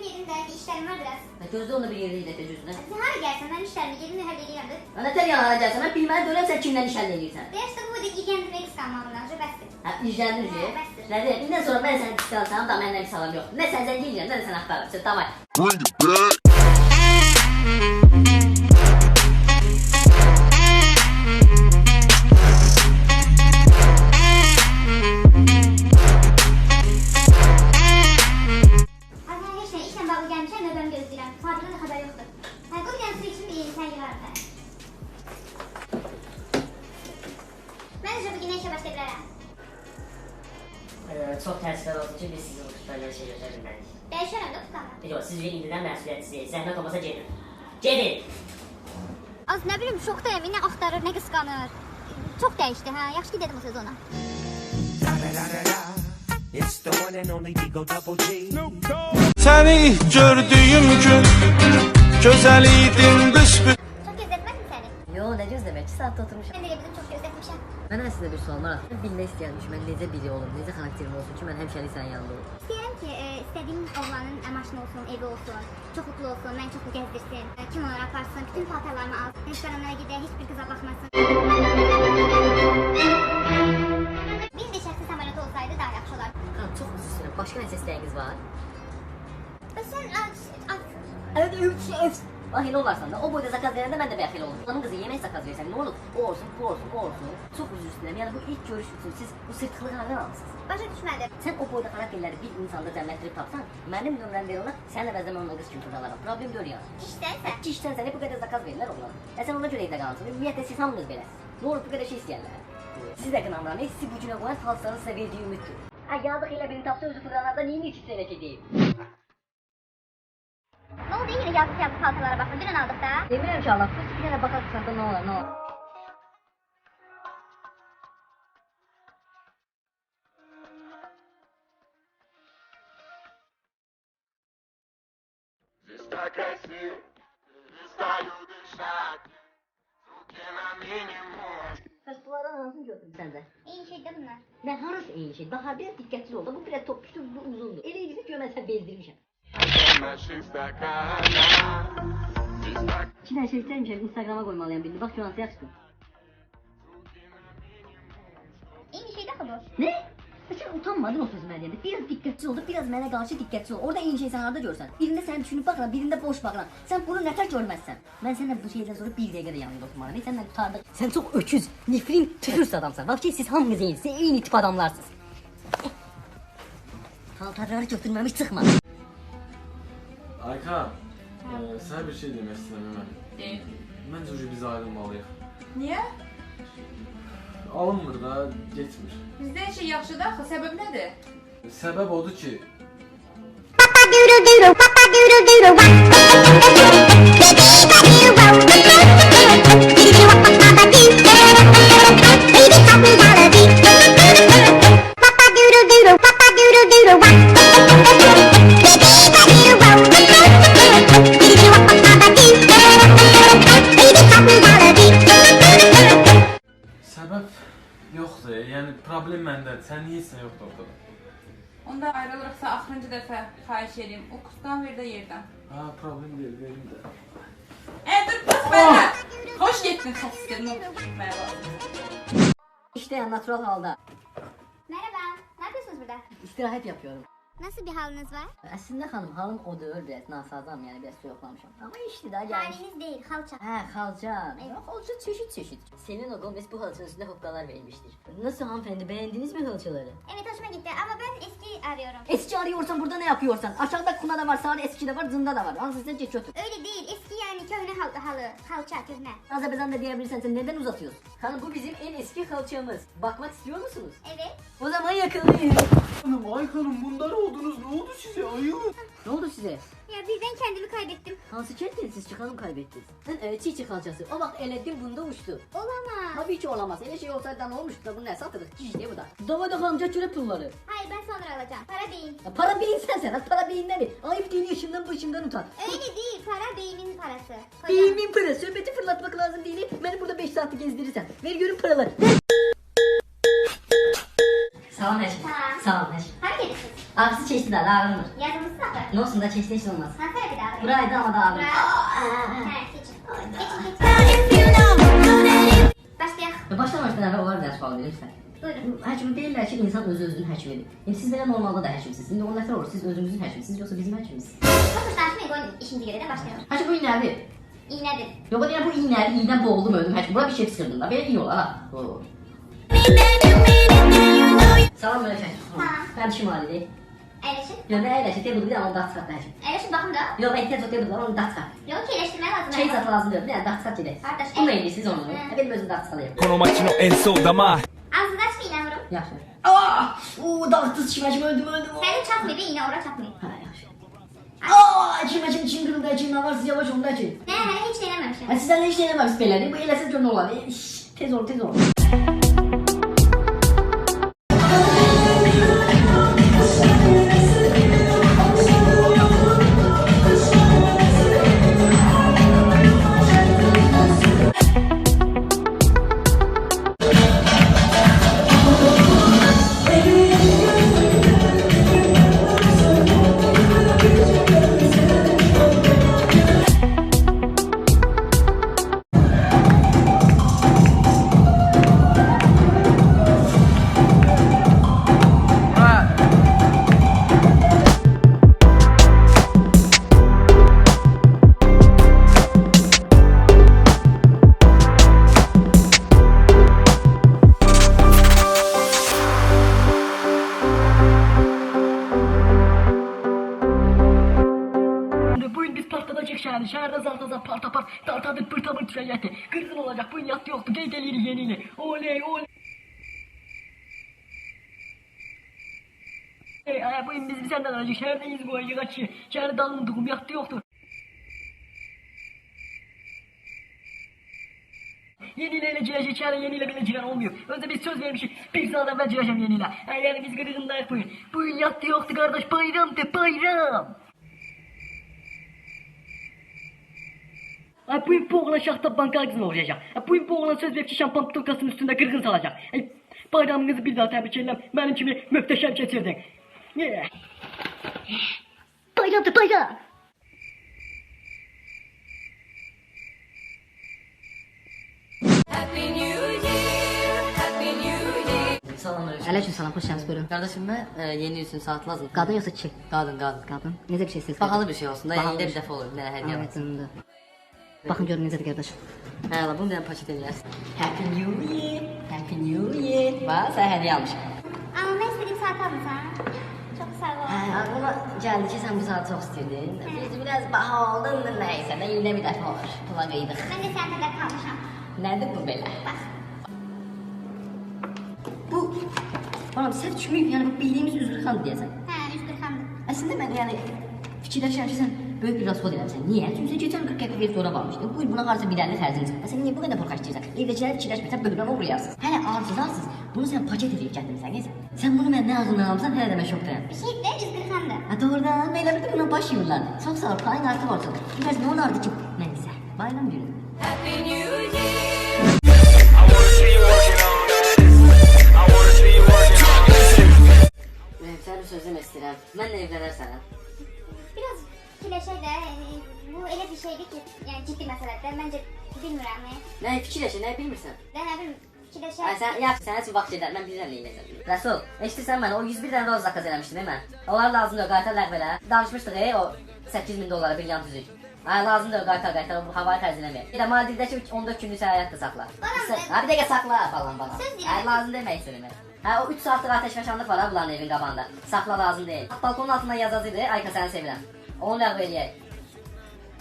də bir işlərim var biraz. Gözlə onu bir yerdə ilətə gözünə. Sən hara gəlsən, mən işlərimi gedim həll eləyirəm də. Ana tər yanına gəlsən, mən bilməli deyirəm sən kimdən iş. Və işte bu da ilgəndirmək qısqanmağımdan öncə bəsdir. İşləndin Hə, ki. bəsdir. İndən sonra mən səni qısqansam da məndən bir salam. Nə sən zəngin eləyirəm, nə də sən axtarırsan. Davay. Bring it back. Dəyişərəm də tutamam. Yox, siz indidən məsuliyyətsizsiniz. Zəhmət olmasa gedin. Gedin. Az nə bilim, şokdayım. Nə axtarır, nə qısqanır. Çox dəyişdi, hə. Yaxşı ki dedim o söz ona. Səni ilk gördüyüm gün Gözəl idin büsbüt Çox gözlətmədim səni. Yo, nə gözləmək? 2 saatda oturmuşam. Mən də dedim çox gözlətmişəm. Mən əslində bir sual var. Mən bilmək istəyərmiş, mən necə biri olum, necə xarakterim olsun ki, mən həmişəlik sənin yanında olum. E, istədiyim oğlanın e, maşını olsun, evi olsun, çoxluklu olsun, məni çoxlu gəzdirsin, e, kinolara aparsın, bütün paltarlarımı alsın, restoranlara gedək, heç bir qıza baxmasın. Bir də şəxsi samolyot olsaydı daha yaxşı olardı. Çox üzr istəyirəm. Başqa nəsə istəyiniz var? Və sən aç, aç. Evet, Bahil olarsan da o boyda zakaz verəndə mən də bəxil olurum. Hanım qızı yemək zakaz versən nə olur? O olsun, bu olsun, bu olsun. Üzr istəyirəm. Yəni bu ilk görüş üçün siz bu sırtıqlığı hardan almısınız? Başa düşmədim. Sən o boyda xarakterləri bir insanda cəmlətdirib tapsan, mənim nömrəm ver ona, sən əvəzdən onunla qız kimi qızalaram. Problem deyil yəni. İşdənsə. Kişisən sənə bu qədər zakaz verirlər oğlan. E sən ona görə evdə qalırsın. Ümumiyyətlə siz hamınız beləsiniz. Nə olur bu qədər şey istəyərlər. Siz də qınamıram. Sizi bu günə qoyan falsanın sizə verdiyi ümiddir. Ha yazıq elə birini tapsa özü fırlanarda iki sənə ki deyib? Oldu yenə yazıq yazıq paltarlara baxma. Dünən aldıq da. Demirəm ki Allah, bu bir dənə baxarsan da nə olar, nə olar. Saiu do chat. O que na mínimo. Bəs bunlardan hansını götürdün sən də? İyi şeydə bunlar. Nə harası eyni şey? Daha biraz diqqətli ol da bu biraz topuşdur, bu uzundur. Elə edirsə ki, mən sən bezdirmişəm. İki dənə şey istəyirmişəm, Instagrama qoymalıyam birini. Bax görəndə yaxşıdır. İyi şeydə axı bu. Nə? E Sən utanmadın o sözü mənə deyəndə. Biraz diqqətli ol biraz mənə qarşı diqqətli ol. Orada eyni şey sən harda görsən. Birində sən düşünüb baxıram, birində boş baxıram. Sən bunu nətər görməzsən. Mən səninlə bu şeydən sonra bir dəqiqə də yanında oturmaram. Biz səninlə qutardıq. Sən çox öküz, nifrin, tüfürsə adamsan. Bax ki, siz hamınız eynisiniz, eyni tip adamlarsınız. Paltarları götürməmiş çıxma. Ayka, e, sana bir şey demək istəyirəm mən. Deyil. Məncə ucu biz ayrılmalıyıq. Niyə? Alınmır da, getmir. Bizdə hər şey yaxşıdır axı. Səbəb nədir? Səbəb odur ki, səbəb dəfə xahiş edeyim. O kutudan ver də yerdən. Ha, problem deyil, verim də. E dur bax mənə. Xoş getdin xəstərin oturmaya lazım. İşte natural halda. Merhaba. Ne yapıyorsunuz burada? İstirahat yapıyorum. Nasıl bir haliniz var? Aslında hanım, halım odur, biraz nasazam yani biraz soyuklamışım. Ama işte daha gelmiş. Haliniz değil, halça. Ha halca. Evet. Halca çeşit çeşit. Selena Gomez bu halçanın üstüne hokkalar vermiştir. Nasıl hanımefendi beğendiniz mi halçaları? Evet hoşuma gitti ama ben eski arıyorum. Eski arıyorsan burada ne yapıyorsan? Aşağıda kuna da var, sağda eski de var, zında da var. Hangisini seçe kötü. Öyle değil, eski yani köhne halı, halı halça köhne. Azerbaycan da diyebilirsen sen neden uzatıyorsun? Hanım bu bizim en eski halçamız. Bakmak istiyor musunuz? Evet. O zaman yakalayın. Hanım, Aykan'ım bunlar oldunuz. Ne oldu size? Ayılın. ne oldu size? Birden kendimi kaybettim. Hansı kendiniz siz çıkalım kaybettiniz? Ben evet çiğ halçası. O bak eledim bunda uçtu. Olamaz. Tabii ki olamaz. Öyle şey olsaydı ne olmuştu da bunu ne satırız? İşte bu da. Davada amca küre pulları. Hayır ben sonra alacağım. Para beyin. Ya para beyin sen sen. Para beyin ne mi? Ayıp değil yaşından başından utan. Öyle değil, para beynin parası. Kocam. Beyimin parası. Söhbeti fırlatmak lazım değil. Beni burada 5 saati gezdirirsen. Ver görün paraları. Sağ ol Neşe. Tamam. Sağ ol Neşe. Hareket etsin. Aksi çeşitli de ağrınır. Yazımızsa Olmazdı. Ne olsun da çekse hiç olmaz. Bir daha. Buraydı ama daha abi. Buraya. Başlayalım. Ya Başlamamışdan əvvəl onlara bir sual verirsən. Buyurun. Deyirlər ki, insan öz özünün həkimidir. Yəni siz belə normalda da həkimsiniz. İndi o nətər olur? Siz özünüzün həkimsiniz yoxsa bizim həkimimiz? Hoşlanmışım. Ego'nun işimize göre de başlayalım. Həkim bu iynədir. İğnedir. Yox, deyirəm bu iynəli, iynədən boğuldum öldüm həkim. Bura bir şey çıxırdım da. Belə iyi olar ha. Oo. Salam həkim. Salam. Mən şimalidir. Eleşim? Yok ben eleşim diye buldum ama daha sıkat eleşim. Eleşim da. Yok ben ihtiyaç yok diye buldum ama daha sıkat. Yok ki eleştirmeye lazım. Şey satı lazım diyorum yani daha sıkat gibi. Kardeş. Bu neydi siz onu? Benim özüm daha sıkalıyım. Konum en soğuk dama. Ağzını açmayın yavrum. Yaşa. Aaa! Uuu dağıttız çimacım öldüm öldüm. Seni çakmayı bir iğne oraya çakmayı. Ha yaşa. Aaa! Çimacım çim kırıldı açın ne varsa yavaş onu da açın. Ne hiç denememişim. Ha sizden hiç denememiş belirli. Bu elesin körünü olan. Tez ol tez ol. Şehri. Şehirde zar zar parta part. Tartadır pırta pırt şeyyati. Kırgın olacak. Bugün yattı yoktu. Gey deliri yeniyle. Oley oley. Ey ay bugün biz senden alacak. Şehirdeyiz bu ayı kaçı. Şehirde dalın duğum yattı yoktu. Yeniyle cileci çare yeniyle bile cilen olmuyor. Önce biz söz vermişik. Bir saat evvel cileceğim yeniyle. Ay yani biz gırgındayız bugün. Bugün yattı yoktu kardeş. Bayram de bayram. Bu oğlan şahta banka ağzına uğrayacak. Bu oğlan söz verip ki şampuan butulkasının üstünde kırgın salacak. Ay bayramınızı bir daha tebrik ederim. Benim gibi mühteşem geçirdin. Yeah. Bayramdır bayram. Salamünaleyküm. Aleyküm selam, hoş geldiniz buyurun. Kardeşim ben e, yeni üstün saat lazım. Kadın yoksa çiçek? Kadın kadın. Kadın. Necə bir şey siz? Bahalı bir şey olsun da elinde bir şey. defa olur. Tane hediye Evet, alsın. indi. Baxın görün necədir qardaş. Hələ bunu da paket eləyərsən. Happy New Year. Happy New Year. Bax, sən hədiyyə almışam. Amma mən istədim saat almışam. Çox sağ ol. Hə, ağlıma gəldi ki, sən bu saat çox istəyirdin. Biz biraz bahalındır nəysə, nə ilə bir dəfə olur. Pula qeydıq. Mən də səndə dəfə almışam. Nədir bu belə? Bax. Bu, bana səhv çıxmayıb, yəni bu bildiyimiz üzrxan deyəsən. Hə, üzrxandır. Əslində mən yəni yani fikirləşirəm ki, sən böyük bir rasxod eləmsən. Niyə? Çünki sən keçən 40 qəpik sonra bağmışdın. Bu il buna qarşı bir dənə xərcin çıxdı. Sən niyə bu qədər borxaç deyirsən? Evdəkiləri fikirləşmirsən, böhrana uğrayarsın. Hələ arsız. Bunu sən paket edib gətirmisən, neysə. Sən bunu məndən ağzından almısan, hələ də mən şokdayam. Bir şey de üç kırkandı. Ha doğrudan belə bir də buna baş yığırlar. Çox sağ ol, payın artıq olsun. Biraz nə olardı ki? Nəysə, bayram günü. Sən bir söz demək istəyirəm. Mənlə evlənərsən. Şeydir ki, yəni ciddi məsələdir. Məncə bilmirəm. e. Nə fikirləşir, nə bilmirsən? Də nə bilim, Ay sən yaxşı, sənə üçün vaxt gedər. Mən bilirəm nə edəcəm. Rəsul, eşidirsən məni? O 101 dənə roz zakaz eləmişdin, değil mi? Onlar lazımdır, qaytar ləğv elə. Danışmışdıq, ey, o 8000 dollara brilyant üzük. Ay lazımdır, qaytar, qaytar, bu havayı xərcləmək. Bir də Maldivdəki 14 günlük səyahət də saxla. Ha bir dəqiqə saxla falan deyirəm. Ay lazım demək istədim. Ha o 3 saatlıq ateşfəşanlıq var ha bunların evin qabağında. Saxla lazım deyil. Balkonun altından yazazıydı, Ayka səni sevirəm. Onu ləğv eləyək.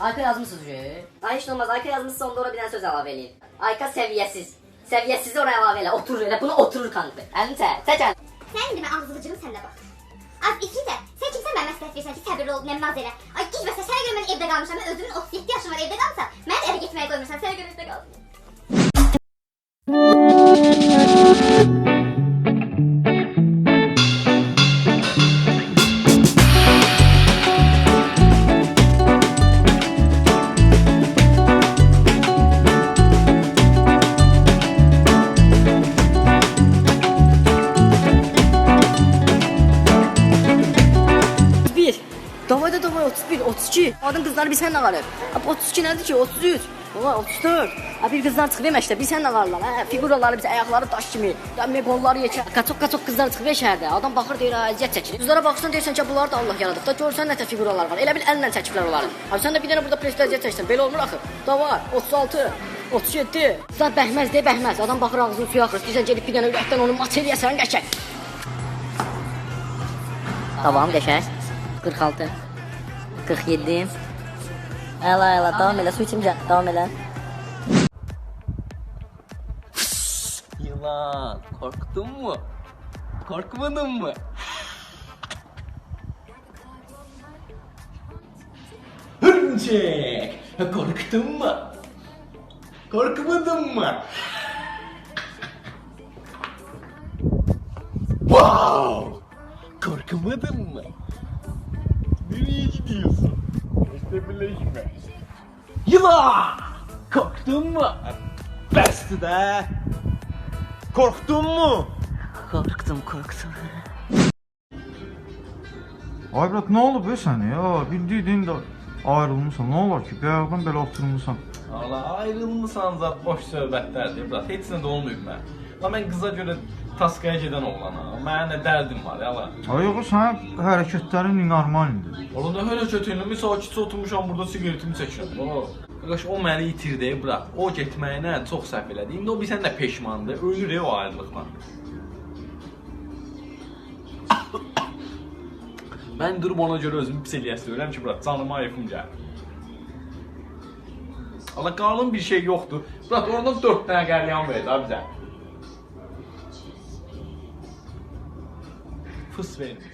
Ayka yazmışsınız ki. Ay heç nə olmaz. Ayka yazmışsa onda ora bir dənə söz əlavə eləyin. Ayka səviyyəsiz. Səviyyəsizi oraya əlavə elə. Oturur elə. Bunu oturur kanka. Əlini çək. Çək əlini. Sən indi mən ağzılıcını sən də bax. Az iki də, sən kimsən mən məsləhət versən ki, səbirli ol, nəmmaz elə. Ay gic bəsə, sənə görə mən evdə qalmışam, mən özümün 37 yaşım var evdə qalmışam. Mən evə getməyə qoymursan, sənə görə evdə qalmışam. 32. Adın qızları bir sənlə qalır. Ha, 32 nədir ki? 33. Valla 34. Ha, bir qızlar çıxıb məşdə, bir sənlə qalırlar. Hə, figuraları biz ayaqları daş kimi, dəmə qolları yekə. Qaçıq-qaçıq qızlar çıxıb şəhərdə. Adam baxır deyir, "Ay, əziyyət çəkir." Qızlara baxırsan deyirsən ki, bunlar da Allah yaradıb. Da görsən nətə figuralar var. Elə bil əllə çəkiblər onları. Abi sən də bir dənə burada presdə əziyyət çəksən. Belə olmur axı. Da var. 36, 37. Qızlar bəhməz deyə bəhməz. Adam baxır ağzını suya axır. Deyirsən gedib bir dənə ürəkdən onu mat eləyəsən qəşəng. Tamam qəşəng. 46. 47. Əla əla davam elə su içimcə davam elə. Yılan korktun mu? Korkmadın mı? Hırıncık korktun mu? Korkmadın mı? Wow! Korkmadın mı? Nereye gidiyorsun? İşte birleşme. Yılan! Korktun mu? Besti de. Korktun mu? Korktum korktum. Ay brat nə olub be sənə ya? Bildiyin də ayrılmısan. Nə olar ki? Bayaqdan belə oturmusan. Allah ayrılmısan zat boş söhbətlərdir. Brat heç nə də olmayıb mən. La mən qıza görə Taskaya gedən oğlanam. Mənə nə dərdim var ya la. Ay yox, sənin hərəkətlərin normaldır. Orada hələ kötüyünü sakitcə oturmuşam burada siqaretimi çəkirəm. Qardaş o məni itirdi, bırak. O getməyinə çox səhv elədi. İndi o bilsən də peşmandır. Ölür ya o ayrılıqla. Mən durub ona görə özümü pis eləyəsə deyirəm ki, bırak, canıma ayıfım gəlir. Allah qalın bir şey yoxdur. Bırak, oradan 4 dənə qəlyan verdi ha bizə. Marcos Vênus.